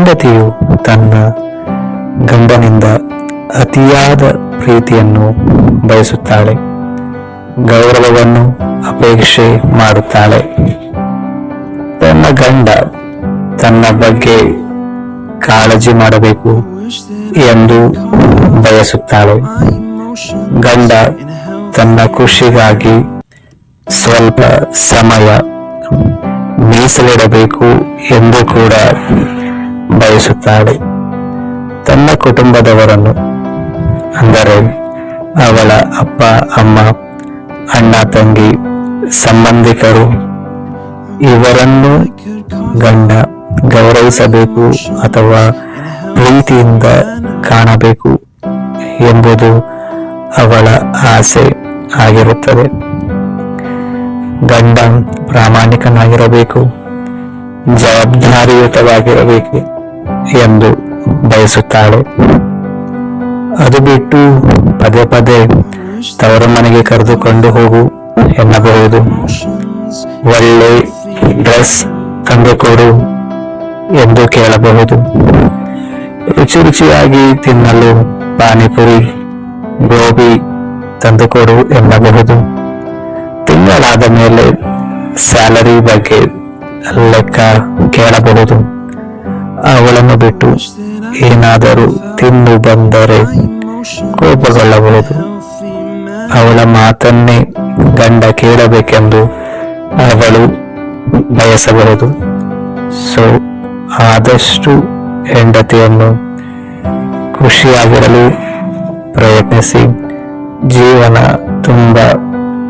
ಹೆಂಡತಿಯು ತನ್ನ ಗಂಡನಿಂದ ಅತಿಯಾದ ಪ್ರೀತಿಯನ್ನು ಬಯಸುತ್ತಾಳೆ. ಗೌರವವನ್ನು ಅಪೇಕ್ಷೆ ಮಾಡುತ್ತಾಳೆ. ತನ್ನ ಗಂಡ ತನ್ನ ಬಗ್ಗೆ ಕಾಳಜಿ ಮಾಡಬೇಕು ಎಂದು ಬಯಸುತ್ತಾಳೆ. ಗಂಡ ತನ್ನ ಖುಷಿಗಾಗಿ ಸ್ವಲ್ಪ ಸಮಯ ಮೀಸಲಿಡಬೇಕು ಎಂದು ಕೂಡ ಬಯಸುತ್ತಾಳೆ. ತನ್ನ ಕುಟುಂಬದವರನ್ನು ಅಂದರೆ ಅವಳ ಅಪ್ಪ, ಅಮ್ಮ, ಅಣ್ಣ, ತಂಗಿ, ಸಂಬಂಧಿಕರು ಇವರನ್ನು ಗಂಡ ಗೌರವಿಸಬೇಕು ಅಥವಾ ಪ್ರೀತಿಯಿಂದ ಕಾಣಬೇಕು ಎಂಬುದು ಅವಳ ಆಸೆ ಆಗಿರುತ್ತದೆ. ಗಂಡ ಪ್ರಾಮಾಣಿಕನಾಗಿರಬೇಕು, ಜವಾಬ್ದಾರಿಯುತವಾಗಿರಬೇಕು. ಎಂದು ಬಯಸುತ್ತಾಳೆ. ಅದು ಬಿಟ್ಟು ಪದೇ ಪದೇ ತವರು ಮನೆಗೆ ಕರೆದುಕೊಂಡು ಹೋಗು ಎನ್ನಬಹುದು. ಒಳ್ಳೆ ಡ್ರೆಸ್ ತಂದುಕೊಡು ಎಂದು ಕೇಳಬಹುದು. ರುಚಿ ರುಚಿಯಾಗಿ ತಿನ್ನಲು ಪಾನಿಪುರಿ, ಗೋಬಿ ತಂದುಕೊಡು ಎನ್ನಬಹುದು. ತಿಂಗಳಾದ ಮೇಲೆ ಸ್ಯಾಲರಿ ಬಗ್ಗೆ ಲೆಕ್ಕ ಕೇಳಬಹುದು. ಅವಳನ್ನು ಬಿಟ್ಟು ಏನಾದರೂ ತಿಂದು ಬಂದರೆ ಕೋಪಗೊಳ್ಳಬಹುದು. ಅವಳ ಮಾತನ್ನೇ ಗಂಡ ಕೇಳಬೇಕೆಂದು ಅವಳು ಬಯಸಬಹುದು. ಸೊ ಆದಷ್ಟು ಹೆಂಡತಿಯನ್ನು ಖುಷಿಯಾಗಿರಲು ಪ್ರಯತ್ನಿಸಿ. ಜೀವನ ತುಂಬ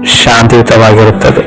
ಶಾಂತಿಯುತವಾಗಿರುತ್ತದೆ.